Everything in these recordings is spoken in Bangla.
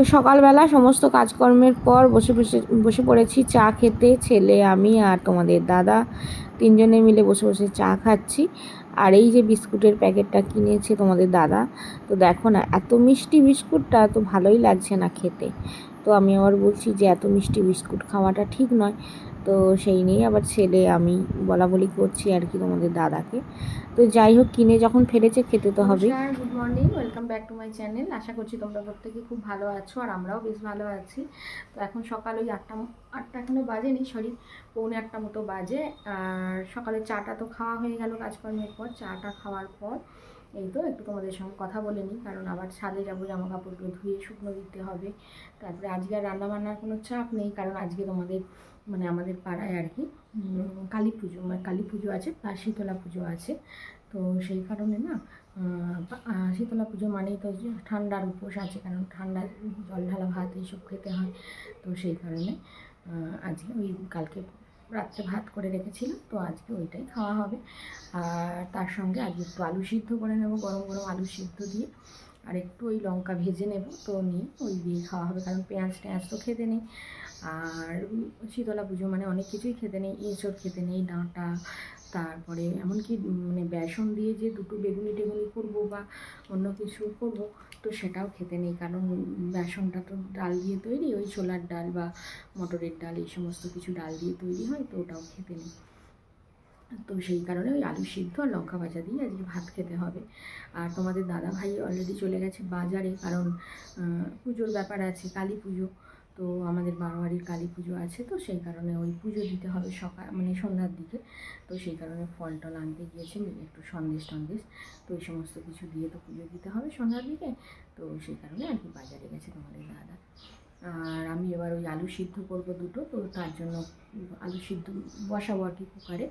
তো সকালবেলা সমস্ত কাজকর্মের পর বসে বসে বসে পড়েছি, চা খেতে, ছেলে, আমি আর তোমাদের দাদা তিনজনে মিলে বসে বসে চা খাচ্ছি। আর এই যে বিস্কুটের প্যাকেটটা কিনেছে তোমাদের দাদা, তো দেখো না, এত মিষ্টি বিস্কুটটা তো ভালোই লাগছে না খেতে। তো আমি আবার বলছি যে এত মিষ্টি বিস্কুট খাওয়াটা ঠিক নয়। তো সেই নিয়ে আবার ছেলে আমি বলা বলি করছি আর কি তোমাদের দাদাকে। তো যাই হোক কিনে যখন ফেলেছে খেতে তো হবে good morning welcome back to my channel আশা করছি তোমরা প্রত্যেকে খুব ভালো আছো আর আমরাও বেশ ভালো আছি। তো এখন সকাল ওই আটটা আটটা এখনও বাজেনি সরি পৌনে আটটা মতো বাজে। আর সকালে চাটা তো খাওয়া হয়ে গেল কাজকর্মের পর চাটা খাওয়ার পর। এই তো একটু তোমাদের সঙ্গে কথা বলে নিই, কারণ আবার ছাদে যাব জামা কাপড়গুলো ধুয়ে শুকনো দিতে হবে। তারপরে আজকে আর রান্নাবান্নার কোনো চাপ নেই, কারণ আজকে তোমাদের মানে আমাদের পাড়ায় আর কি কালী পুজো মানে কালী পুজো আছে প্লাস শীতলা পুজো আছে। তো সেই কারণে না শীতলা পুজো মানেই তো ঠান্ডার উপোস আছে, কারণ ঠান্ডা জল ঢালা ভাত এইসব খেতে হয়। তো সেই কারণে আজকে ওই কালকে রাত্রে ভাত করে রেখেছিলাম, তো আজকে ওইটাই খাওয়া হবে। আর তার সঙ্গে আজকে একটু আলু সিদ্ধ করে নেব, গরম গরম আলু সিদ্ধ দিয়ে। আর একটু ওই লঙ্কা ভেজে নেব, তো নিয়ে ওই দিয়ে খাওয়া হবে, কারণ পেঁয়াজ টেঁয়াজ তো খেতে নেই। আর শীতলা পুজো মানে অনেক কিছুই খেতে নেই, এঁচড় খেতে নেই, ডাঁটা তারপরে এমনকি মানে বেসন দিয়ে যে দুটো বেগুনি টেগুনি করব বা অন্য কিছু করব, তো সেটাও খেতে নেই। কারণ বেসনটা তো ডাল দিয়ে তৈরি, ওই ছোলার ডাল বা মটরের ডাল, এই সমস্ত কিছু ডাল দিয়ে তৈরি হয়, তো ওটাও খেতে নেই। তো সেই কারণে ওই আলু সিদ্ধ আর লঙ্কা ভাজা দিয়ে আজকে ভাত খেতে হবে। আর তোমাদের দাদা ভাই অলরেডি চলে গেছে বাজারে, কারণ পুজোর ব্যাপার আছে, কালী পুজো। তো আমাদের বারোয়ারির কালী পুজো আছে, তো সেই কারণে ওই পুজো দিতে হবে সকাল মানে সন্ধ্যার দিকে। তো সেই কারণে ফল টল আনতে গিয়েছে একটু সন্দেশ টন্দেশ। তো এই সমস্ত কিছু দিয়ে তো পুজো দিতে হবে সন্ধ্যার দিকে। তো সেই কারণে আর কি বাজারে গেছে তোমাদের আর আমি এবার ওই আলু সিদ্ধ করব দুটো তো তার জন্য আলু সিদ্ধ বসাবো আর কি কুকারে।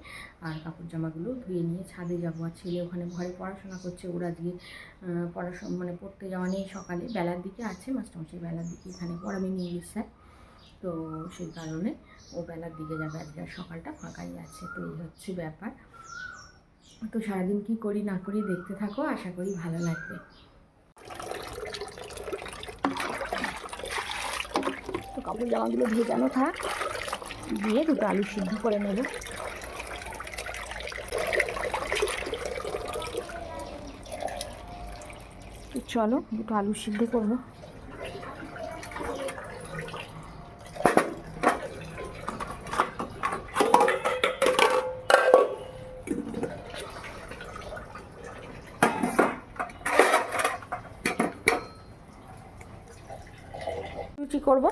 আর কাপড় জামাগুলো ধুয়ে নিয়ে ছাদে যাব। আর ছেলে ওখানে ঘরে পড়াশোনা করছে ওরা আহ, পড়াশোনা মানে পড়তে যাওয়া নেই সকালে বেলার দিকে আছে মাস্টারমশাই বেলার দিকে এখানে পড়াবে নিয়ে স্যার তো সেই কারণে ও বেলার দিকে যাবে আজকে আর সকালটা ফাঁকাই আছে তো এই হচ্ছে ব্যাপার। তো সারাদিন কী করি না করি দেখতে থাকো আশা করি ভালো লাগবে তো কাপড় জামাগুলো ভেজানো থাক? দিয়ে দুটো আলু সিদ্ধ করে নেব। চলো, দুটো আলু সিদ্ধ করব। লুচি করব।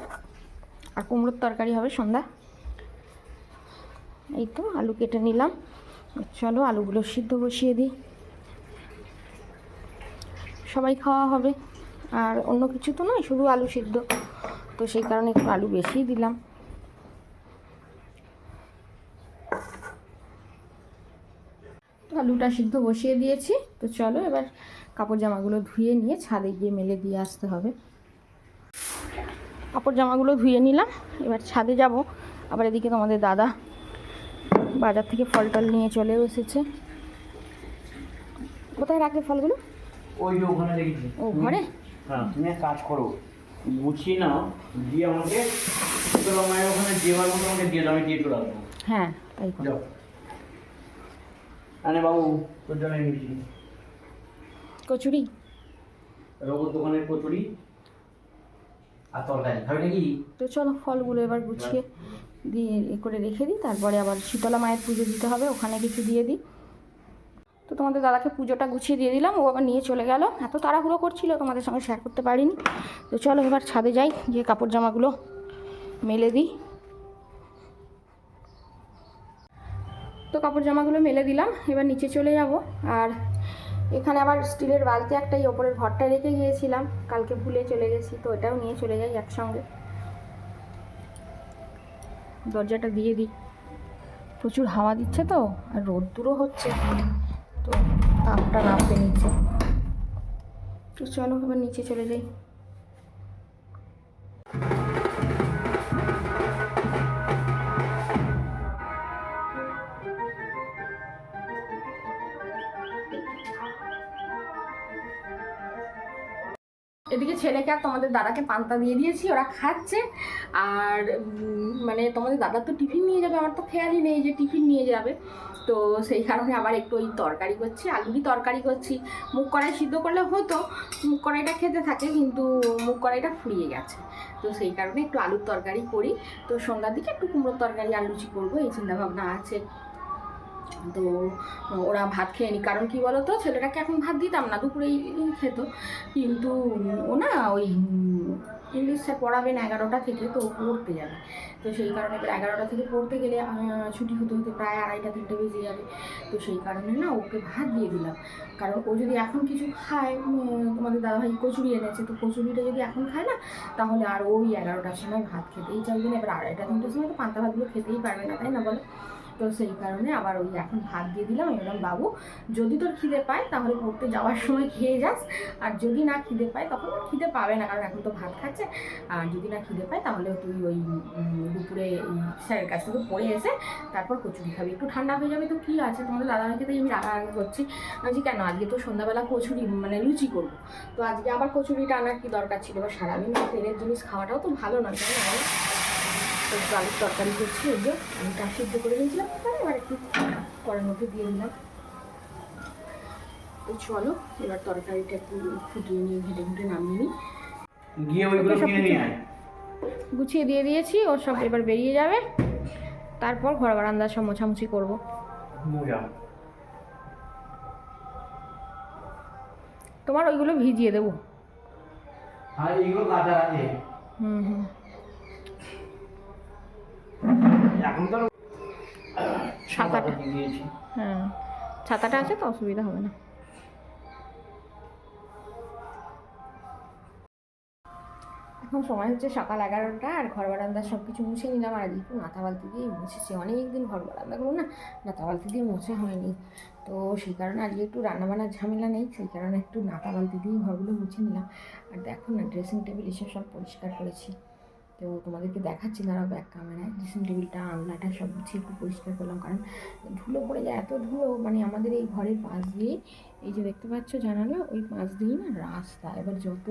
আর কুমড়োর তরকারি হবে সন্ধ্যা। এই তো আলু কেটে নিলাম। চলো আলুগুলো সিদ্ধ বসিয়ে দিই। সবাই খাওয়া হবে। আর অন্য কিছু তো নয়, শুধু আলু সিদ্ধ। তো সেই কারণে একটু আলু বেশিই দিলাম। আলুটা সিদ্ধ বসিয়ে দিয়েছি। তো চলো এবার কাপড় জামাগুলো ধুয়ে নিয়ে ছাদে গিয়ে মেলে দিয়ে আসতে হবে। কাপড় জামাগুলো ধুয়ে নিলাম। এবার ছাদে যাব। আবার এদিকে তোমাদের দাদা বাজার থেকে ফল টল নিয়ে চলেও এসেছে। কোথায় রাখবে ফলগুলো? ওই যে ওখানে রেখেছি। ও ঘরে? হ্যাঁ তুমি কাজ করো। গুছিয়ে নাও দিয়ে আমাকে তোর ওখানে দেওয়ার মতো আমাকে দিয়ে দাও আমি দিয়ে চলে হ্যাঁ তাই করো। আরে বাবু তোর জন্য কচুরি? রঘুর দোকানের কচুরি। তো চলো ফলগুলো এবার গুছিয়ে দিয়ে এ করে রেখে দিই, তারপরে আবার শীতলা মায়ের পুজো দিতে হবে, ওখানে কিছু দিয়ে দিই। তো তোমাদের দাদাকে পুজোটা গুছিয়ে দিয়ে দিলাম, ও আবার নিয়ে চলে গেল। এত তাড়াহুড়ো করছিল, তোমাদের সঙ্গে শেয়ার করতে পারিনি। তো চলো এবার ছাদে যাই, গিয়ে কাপড় জামাগুলো মেলে দিই। তো কাপড় জামাগুলো মেলে দিলাম, এবার নিচে চলে যাব। আর এখানে আবার স্টিলের বালতি একটাই, ওপরের ঘরটা রেখে গিয়েছিলাম। কালকে ভুলে চলে গেছি, তো এটাও নিয়ে চলে যাই একসঙ্গে। দরজাটা দিয়ে দিই। প্রচুর হাওয়া দিচ্ছে তো, আর রোদ্দুরও হচ্ছে। তো তাপটা নামবে নিচে তো চলো এবার নিচে চলে যাই। আর তোমাদের দাদাকে পান্তা দিয়ে দিয়েছি, ওরা খাচ্ছে। আর মানে তোমাদের দাদা তো টিফিন নিয়ে যাবে, আমার তো খেয়ালই নেই যে টিফিন নিয়ে যাবে। তো সেই কারণে আবার একটু ওই তরকারি করছি আলুরই তরকারি করছি। মুগ কড়াই সিদ্ধ করলে হতো, মুগ কড়াইটা খেতে থাকে, কিন্তু মুগ কড়াইটা ফুরিয়ে গেছে। তো সেই কারণে একটু আলুর তরকারি করি। তো সন্ধ্যার দিকে একটু কুমড়োর তরকারি আর লুচি করব, এই চিন্তাভাবনা আছে। তো ওরা ভাত খেয়ে নি। কারণ কি বলতো, ছেলেটাকে এখন ভাত দিতাম না, দুপুরেই খেত। কিন্তু ও না ওই ইংলিশ পড়াবেন এগারোটা থেকে, তো পড়তে যাবে। তো সেই কারণে এবার এগারোটা থেকে পড়তে গেলে ছুটি হতে হতে প্রায় আড়াইটা, তিনটে বেজে যাবে। তো সেই কারণে না ওকে ভাত দিয়ে দিলাম। কারণ ও যদি এখন কিছু খায় তোমাদের দাদাভাই কচুরি এনেছে, তো কচুরিটা যদি এখন খায় না, তাহলে আর ওই এগারোটার সময় ভাত খেতেই চাইবে না। এবার আড়াইটা, তিনটের সময় তো পান্তা ভাতগুলো খেতেই পারবে না, তাই না বলো? তো সেই কারণে আবার ওই এখন ভাত দিয়ে দিলাম। আমি বললাম বাবু যদি তোর খিদে পায় তাহলে পড়তে যাওয়ার সময় খেয়ে যাস। আর যদি না খিদে পায় তখন খিদে পাবে না কারণ এখন তো ভাত খাচ্ছে। আর যদি না খিদে পায় তাহলে তুই ওই দুপুরে স্যারের কাছ থেকে পড়ে এসে তারপর কচুরি খাবি। একটু ঠান্ডা হয়ে যাবে তো কী আছে? তোমাদের দাদাকে তো আমি রাগারাগি করছি বলছি, কেন? আজকে তো সন্ধ্যাবেলা কচুরি মানে লুচি করব। তো আজকে আবার কচুরিটা আনার কি দরকার ছিল? বা সারাদিন তেলের জিনিস খাওয়াটাও তো ভালো নয় তাই একটু আলুর তরকারি করছি ওই যে আলুটা সিদ্ধ করে দিয়েছিলাম এবার একটু কড়ার মধ্যে দিয়ে দিলাম। তো চলো এবার তরকারিটা একটু ফুটিয়ে নিয়ে ঘেটে ঘুটে নামিয়ে নিই। গিয়ে ওইগুলো কিনে নিয়ে আয়। গুছিয়ে দিয়ে দিয়েছি ওর সব এবার বেরিয়ে যাবে। তারপর ঘর বারান্দা সব মোছামুছি করব। তোমার ওইগুলো ভিজিয়ে দেবো। আর আছে। হুম হুম। দিয়ে দিয়েছি। হ্যাঁ। ছাতাটা আছে তো অসুবিধা হবে না। এখন সময় হচ্ছে সকাল এগারোটা আর ঘর বারান্দা সব কিছু মুছে নিলাম আর একটু নাতা বালতি দিয়েই মুছেছি। অনেক দিন ঘর বারান্দাগুলো না নাতা বালতি দিয়ে মুছে হয়নি। তো সেই কারণে আজকে একটু রান্নাবান্নার ঝামেলা নেই সেই কারণে একটু নাতা বালতি দিয়েই ঘরগুলো মুছে নিলাম। আর দেখো না ড্রেসিং টেবিল এসব সব পরিষ্কার করেছি। তো তোমাদেরকে দেখাচ্ছি, দাঁড়াও ব্যাক ক্যামেরায় ড্রেসিং টেবিলটা আলনাটা সব গুছিয়ে একটু পরিষ্কার করলাম, কারণ ধুলো পড়ে যায়, এত ধুলো। মানে আমাদের এই ঘরের পাশ দিয়ে এই যে দেখতে পাচ্ছ জানালা, ওই পাশ দিয়েই না রাস্তা। এবার যত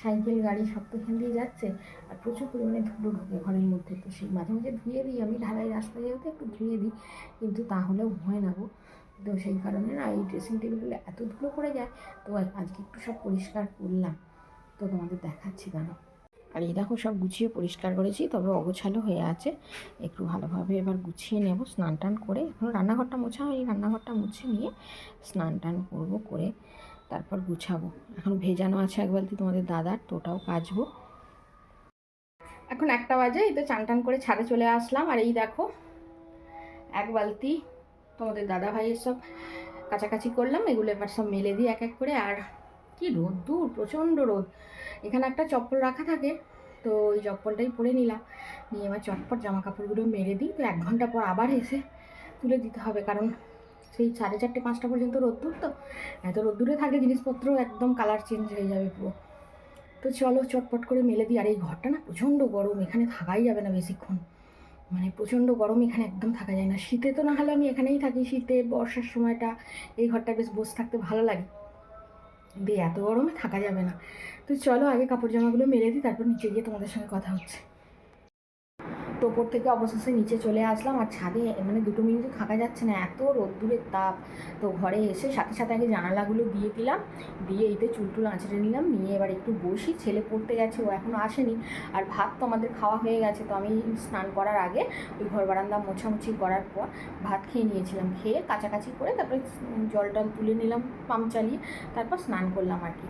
সাইকেল, গাড়ি সব তো এখান দিয়ে যাচ্ছে, আর প্রচুর পরিমাণে ধুলো ঢোকে ঘরের মধ্যে। তো সেই মাঝে মাঝে ধুয়ে দিই, আমি ঢালাই রাস্তায় যেহেতু একটু ধুয়ে দিই, কিন্তু তাহলেও হয় না গো তো সেই কারণে না, এই ড্রেসিং টেবিলগুলো এত ধুলো পড়ে যায়, তো আজকে একটু সব পরিষ্কার করলাম। তো তোমাদের দেখাচ্ছি, দাঁড়াও। আর এই দেখো সব গুছিয়ে পরিষ্কার করেছি, তবে অগোছালো হয়ে আছে। একটু ভালোভাবে এবার গুছিয়ে নেব স্নান টান করে। এখন রান্নাঘরটা মোছা হয়নি, রান্নাঘরটা মুছে নিয়ে স্নান টান করব করে তারপর গুছাবো। এখন ভেজানো আছে এক বালতি তোমাদের দাদার, তো ওটাও কাচবো। এখন একটা বাজে, এই তো চান টান করে ছাদে চলে আসলাম। আর এই দেখো, এক বালতি তোমাদের দাদা ভাইয়ের সব কাছাকাছি করলাম। এগুলো এবার সব মেলে দিই এক এক করে। আর কি রোদ, দূর, প্রচণ্ড রোদ। এখানে একটা চপ্পল রাখা থাকে, তো ওই চপ্পলটাই পরে নিলাম। নিয়ে এবার চটপট জামা কাপড়গুলো মেরে দিই, তো এক ঘণ্টা পর আবার এসে তুলে দিতে হবে, কারণ সেই সাড়ে চারটে, পাঁচটা পর্যন্ত রোদ্দুর তো। এত রোদ্দুরে থাকলে জিনিসপত্র একদম কালার চেঞ্জ হয়ে যাবে পুরো। তো চলো চটপট করে মেলে দিই, আর এই ঘরটা না প্রচণ্ড গরম, এখানে থাকাই যাবে না বেশিক্ষণ। মানে প্রচণ্ড গরম, এখানে একদম থাকা যায় না। শীতে তো না হলে আমি এখানেই থাকি, শীতে বর্ষার সময়টা এই ঘরটা বেশ বসে থাকতে ভালো লাগে। কিন্তু এত গরমে থাকা যাবে না। তো চলো আগে কাপড় জামাগুলো মেরে দিই, তারপর নিচে গিয়ে তোমাদের সঙ্গে কথা হচ্ছে। তো ওপর থেকে অবশেষে নিচে চলে আসলাম আর ছাদে মানে দুটো মিনিটও থাকা যাচ্ছে না, এত রোদ্দুরের তাপ। তো ঘরে এসে সাথে সাথে আগে জানালাগুলো দিয়ে দিলাম, দিয়ে এইতে চুল টুল আঁচড়ে নিলাম, নিয়ে এবার একটু বসি। ছেলে পড়তে গেছে, ও এখনও আসেনি। আর ভাত তো আমাদের খাওয়া হয়ে গেছে, তো আমি স্নান করার আগে ওই ঘর বারান্দা মোছামুছি করার পর ভাত খেয়ে নিয়েছিলাম। খেয়ে কাছাকাছি করে তারপরে জল টল তুলে নিলাম, পাম্প চালিয়ে, তারপর স্নান করলাম আর কি।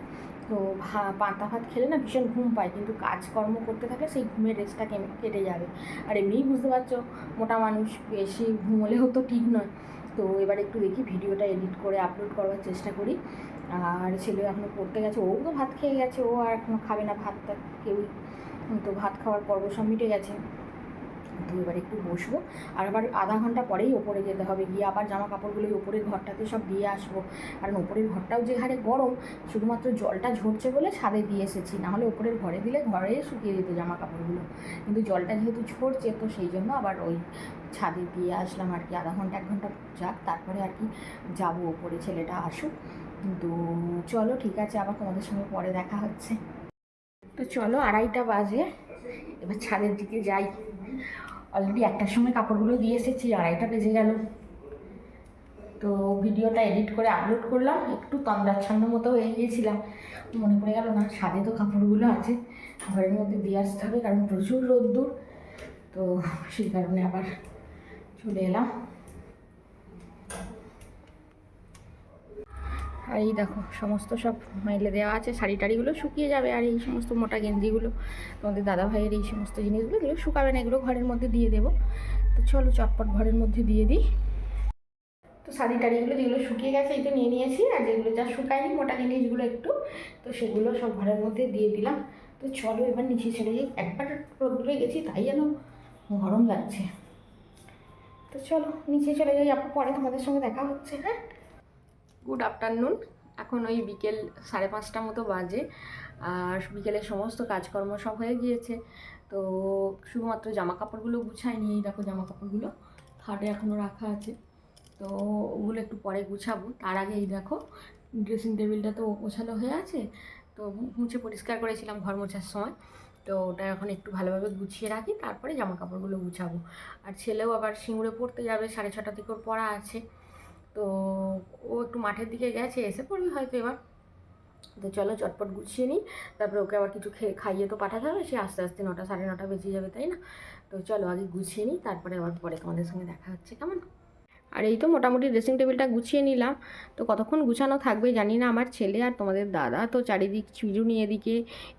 তো ভা ভাত খেলে না ভীষণ ঘুম পায়। কিন্তু কাজকর্ম করতে থাকলে সেই ঘুমের রেস্টটা কেটে যাবে। আর এমনিই বুঝতে পারছ, মোটা মানুষ বেশি ঘুমোলেও তো ঠিক নয়। তো এবার একটু দেখি ভিডিওটা এডিট করে আপলোড করার চেষ্টা করি। আর ছেলে এখনও পড়তে গেছে, ও তো ভাত খেয়ে গেছে, ও আর এখনও খাবে না ভাতটা, কেউই। তো ভাত খাওয়ার পর্ব সব মিটে গেছে। তো এবার একটু বসবো। আর আবার আধা ঘণ্টা পরেই ওপরে যেতে হবে। গিয়ে আবার জামা কাপড়গুলো ওপরের ঘরটাতে সব দিয়ে আসব। কারণ ওপরের ঘরটাও যে হারে গরম, শুধুমাত্র জলটা ঝরছে বলে ছাদে দিয়ে এসেছি। নাহলে ওপরের ঘরে দিলে ঘরে শুকিয়ে যেত জামা কাপড়গুলো কিন্তু জলটা যেহেতু ঝরছে, তো সেই জন্য আবার ওই ছাদে দিয়ে আসলাম আর কি। আধা ঘণ্টা, এক ঘণ্টা যাক, তারপরে আর কি যাব ওপরে ছেলেটা আসুক। কিন্তু চলো, ঠিক আছে, আবার তোমাদের সঙ্গে পরে দেখা হচ্ছে। তো চলো, আড়াইটা বাজে। এবার ছাদের দিকে যাই। অলরেডি একটার সময় কাপড়গুলো দিয়ে এসেছি, আড়াইটা বেজে গেল। তো ভিডিওটা এডিট করে আপলোড করলাম, একটু তন্দ্রাচ্ছন্ন মতো হয়ে গিয়েছিলাম। মনে পড়ে গেল, না সাদে তো কাপড়গুলো আছে, ঘরের মধ্যে দিয়ে আসতে হবে, কারণ প্রচুর রোদ্দুর। তো সেই কারণে আবার চলে এলাম। আর এই দেখো, সমস্ত সব মাইলে দেওয়া আছে, শাড়ি টাড়িগুলো শুকিয়ে যাবে আর এই সমস্ত মোটা গেঞ্জিগুলো। তোমাদের দাদা ভাইয়ের এই সমস্ত জিনিসগুলো, এগুলো শুকাবে না, এগুলো ঘরের মধ্যে দিয়ে দেবো। তো চলো চটপট ঘরের মধ্যে দিয়ে দিই। তো শাড়ি টাড়িগুলো যেগুলো শুকিয়ে গেছে, এই তো নিয়ে নিয়েছি, আর যেগুলো যা শুকায়নি, মোটা জিনিসগুলো একটু, তো সেগুলো সব ঘরের মধ্যে দিয়ে দিলাম। তো চলো এবার নিচে চলে যাই। একবার রোদ্দুরে গেছি, তাই যেন গরম লাগছে। তো চলো নিচে চলে যাই আপনার পরে তোমাদের সঙ্গে দেখা হচ্ছে হ্যাঁ? গুড আফটারনুন এখন ওই বিকেল সাড়ে পাঁচটা মতো বাজে, আর বিকেলের সমস্ত কাজকর্ম সব হয়ে গিয়েছে। তো শুধুমাত্র জামা কাপড়গুলো গুছাইনি দেখো জামা কাপড়গুলো খাটে এখনও রাখা আছে। তো ওগুলো একটু পরে গুছাবো। তার আগে এই দেখো ড্রেসিং টেবিলটা তো গোছানো হয়ে আছে। তো মুছে পরিষ্কার করেছিলাম ঘর মোছার সময়। তো ওটা এখন একটু ভালোভাবে গুছিয়ে রাখি, তারপরে জামা কাপড়গুলো গুছাবো। আর ছেলেও আবার সিঙ্গুরে পড়তে যাবে, সাড়ে ছটা থেকে ওর পড়া আছে। তো ও একটু মাঠের দিকে গেছে, এসে পড়বি হয়তো এবার। তো চলো চটপট গুছিয়ে নিই, তারপরে ওকে আবার কিছু খেয়ে, খাইয়ে তো পাঠাতে হবে, সে আস্তে আস্তে নটা, সাড়ে নটা বেজে যাবে, তাই না? তো চলো আগে গুছিয়ে নিই, তারপরে আবার পরে তোমাদের সঙ্গে দেখা হচ্ছে, কেমন? আর এই তো মোটামুটি ড্রেসিং টেবিলটা গুছিয়ে নিলাম। তো কতক্ষণ গুছানো থাকবে জানি না, আমার ছেলে আর তোমাদের দাদা তো চারিদিক চিরুনি এদিকে,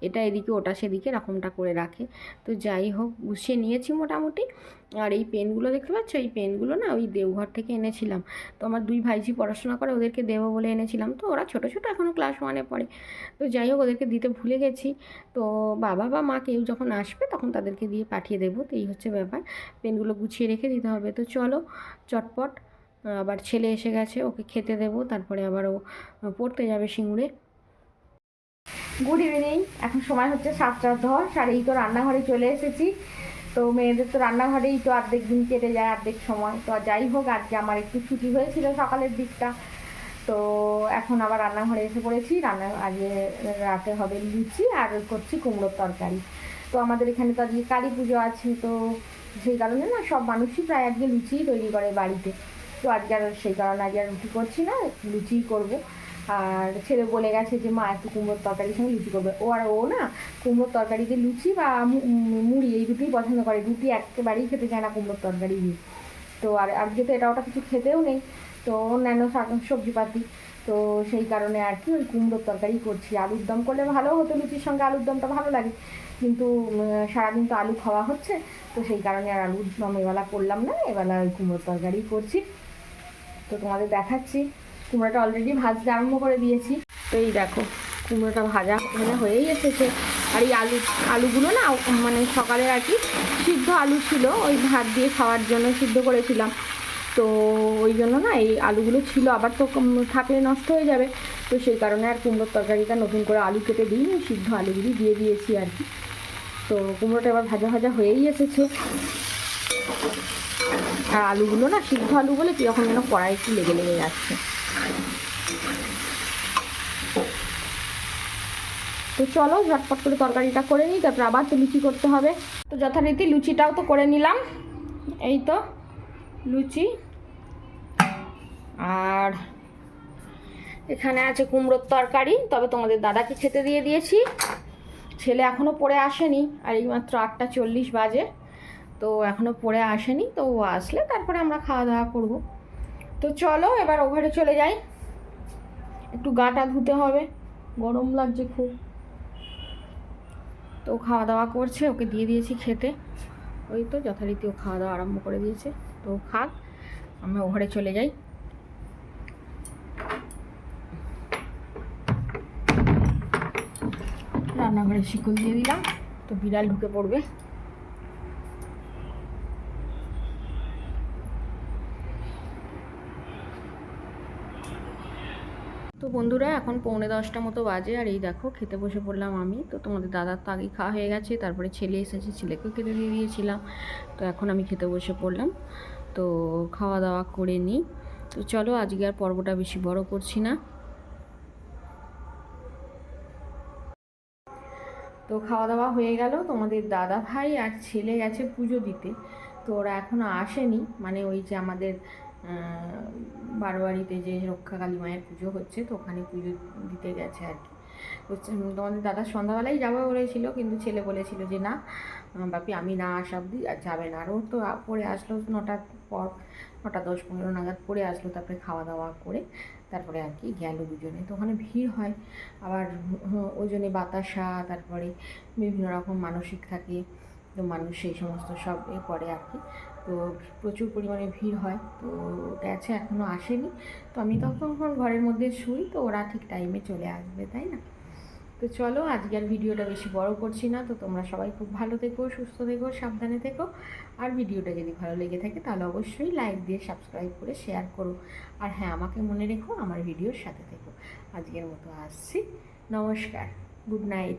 এটা এদিকে, ওটা সেদিকে, এরকমটা করে রাখে। তো যাই হোক, গুছিয়ে নিয়েছি মোটামুটি। আর এই পেনগুলো দেখতে পাচ্ছ? এই পেনগুলো না ওই দেওঘর থেকে এনেছিলাম। তো আমার দুই ভাইজি পড়াশোনা করে, ওদেরকে দেবো বলে এনেছিলাম। তো ওরা ছোটো ছোটো এখনও ক্লাস ওয়ানে পড়ে। তো যাই হোক, ওদেরকে দিতে ভুলে গেছি। তো বাবা বা মা কেউ যখন আসবে, তখন তাদেরকে দিয়ে পাঠিয়ে দেবো। তো এই হচ্ছে ব্যাপার। পেনগুলো গুছিয়ে রেখে দিতে হবে। তো চলো, চটপট। আবার ছেলে এসে গেছে, ওকে খেতে দেবো। তারপরে আবার ও পড়তে যাবে সিঙ্গুরে। গুড ইভিনিং এখন সময় হচ্ছে সাতটা দশ, আর এই তো রান্নাঘরে চলে এসেছি। তো মেয়েদের তো রান্নাঘরেই তো অর্ধেক দিন কেটে যায়, অর্ধেক সময়। তো যাই হোক, আজকে আমার একটু ছুটি হয়েছিল সকালের দিকটা। তো এখন আবার রান্নাঘরে এসে পড়েছি। রান্না আজকে রাতে হবে লুচি আর করছি কুমড়োর তরকারি। তো আমাদের এখানে তো আজকে কালী পুজো আছে, তো সেই কারণে না সব মানুষই প্রায় আজকে লুচিই তৈরি করে বাড়িতে। তো আজকে আর সেই কারণে আজকে আর রুটি করছি না, লুচিই করব। আর ছেলে বলে গেছে যে, মা, একটু কুমড়োর তরকারির সঙ্গে লুচি করবে। ও আর ও না, কুমড়োর তরকারি তরকারিতে লুচি বা মুড়ি, এই দুটোই পছন্দ করে। রুটি একেবারেই খেতে চায় না কুমড়োর তরকারি দিয়ে। তো আর আজকে তো এটা ওটা কিছু খেতেও নেই, তো অন্যান্য শাক, সবজিপাতি, তো সেই কারণে আর কি ওই কুমড়োর তরকারি করছি। আলুর দম করলে ভালো হতো লুচির সঙ্গে, আলুর দমটা ভালো লাগে। কিন্তু সারাদিন তো আলু খাওয়া হচ্ছে, তো সেই কারণে আর আলুর দম এবেলা করলাম না, এবেলা ওই কুমড়োর তরকারি করছি। তো তোমাদের দেখাচ্ছি। কুমড়োটা অলরেডি ভাজতে আরম্ভ করে দিয়েছি। তো এই দেখো, কুমড়োটা ভাজা মানে হয়েই এসেছে। আর এই আলু, আলুগুলো না মানে সকালে আর কি সিদ্ধ আলু ছিল, ওই ভাত দিয়ে খাওয়ার জন্য সিদ্ধ করেছিলাম। তো ওই জন্য না এই আলুগুলো ছিল, আবার তো থাকলে নষ্ট হয়ে যাবে। তো সেই কারণে আর কুমড়োর তরকারিটা নতুন করে আলু কেটে দিই সিদ্ধ আলুগুলি দিয়ে দিয়েছি আর কি। তো কুমড়োটা এবার ভাজা ভাজা হয়েই এসেছে। আর আলুগুলো না, সিদ্ধ আলু বলে কীরকম যেন কড়াই একটু লেগে লেগে যাচ্ছে। তো চলো, ঝটপট করে তরকারিটা করে নিই, তারপর আবার তো লুচি করতে হবে। তো যথারীতি লুচিটাও তো করে নিলাম। এই তো, লুচি। আর এখানে আছে কুমড়োর তরকারি, তবে তোমাদের দাদাকে খেতে দিয়ে দিয়েছি। ছেলে এখনও পড়ে আসেনি, আর এইমাত্র আটটা চল্লিশ বাজে। তো এখনও পড়ে আসেনি, তো ও আসলে তারপরে আমরা খাওয়া দাওয়া করব। তো চলো, এবার ওভারে চলে যাই। একটু গাটা ধুতে হবে, গরম লাগছে খুব। তো ও খাওয়া দাওয়া করছে, ওকে দিয়ে দিয়েছি খেতে। ওই তো যথারীতি ও খাওয়া দাওয়া আরম্ভ করে দিয়েছে। তো খাক আমি ঘরে চলে যাই। রান্নাঘরে শিকল দিয়ে দিলাম, তো বিড়াল ঢুকে পড়বে তো বন্ধুরা, এখন পৌনে দশটা মতো বাজে আর এই দেখো খেতে বসে পড়লাম আমি। তো তোমাদের দাদার তো আগেই খাওয়া হয়ে গেছে, তারপরে ছেলে এসেছে, ছেলেকেও খেতে দিয়ে দিয়েছিলাম। তো এখন আমি খেতে বসে পড়লাম। তো খাওয়া দাওয়া করে নিই। তো চলো আজকে আর পর্বটা বেশি বড় করছি না। তো খাওয়া দাওয়া হয়ে গেল। তোমাদের দাদা ভাই আর ছেলে গেছে পুজো দিতে। তো ওরা এখনও আসেনি। মানে ওই যে আমাদের বারোয়ারিতে যে রক্ষাকালী মায়ের পুজো হচ্ছে, তো ওখানে পুজো দিতে গেছে আর কি। তোমাদের দাদা সন্ধ্যাবেলাই যাবে বলেছিল, কিন্তু ছেলে বলেছিল যে না বাপি আমি না আসা অব্দি আর যাবে না। আর তো পরে আসলো নটার পর, নটা দশ পনেরো নাগাদ পরে আসলো, তারপরে খাওয়া দাওয়া করে তারপরে আর কি গেল দুজনে। তো ওখানে ভিড় হয়, আবার ওজনে বাতাসা, তারপরে বিভিন্ন রকম মানসিক থাকে, তো মানুষ সেই সমস্ত সব এ করে আর কি। তো প্রচুর পরিমাণে ভিড় হয়। তো গেছে এখনও আসেনি। তো আমি তখন ঘরের মধ্যে শুই, তো ওরা ঠিক টাইমে চলে আসবে, তাই না? তো চলো, আজকে আর ভিডিওটা বেশি বড় করছি না। তো তোমরা সবাই খুব ভালো থেকো, সুস্থ থেকো, সাবধানে থেকো। আর ভিডিওটা যদি ভালো লেগে থাকে, তাহলে অবশ্যই লাইক দিয়ে সাবস্ক্রাইব করে শেয়ার করো। আর হ্যাঁ আমাকে মনে রেখো, আমার ভিডিওর সাথে থেকো। আজকের মতো আসছি। নমস্কার। Good night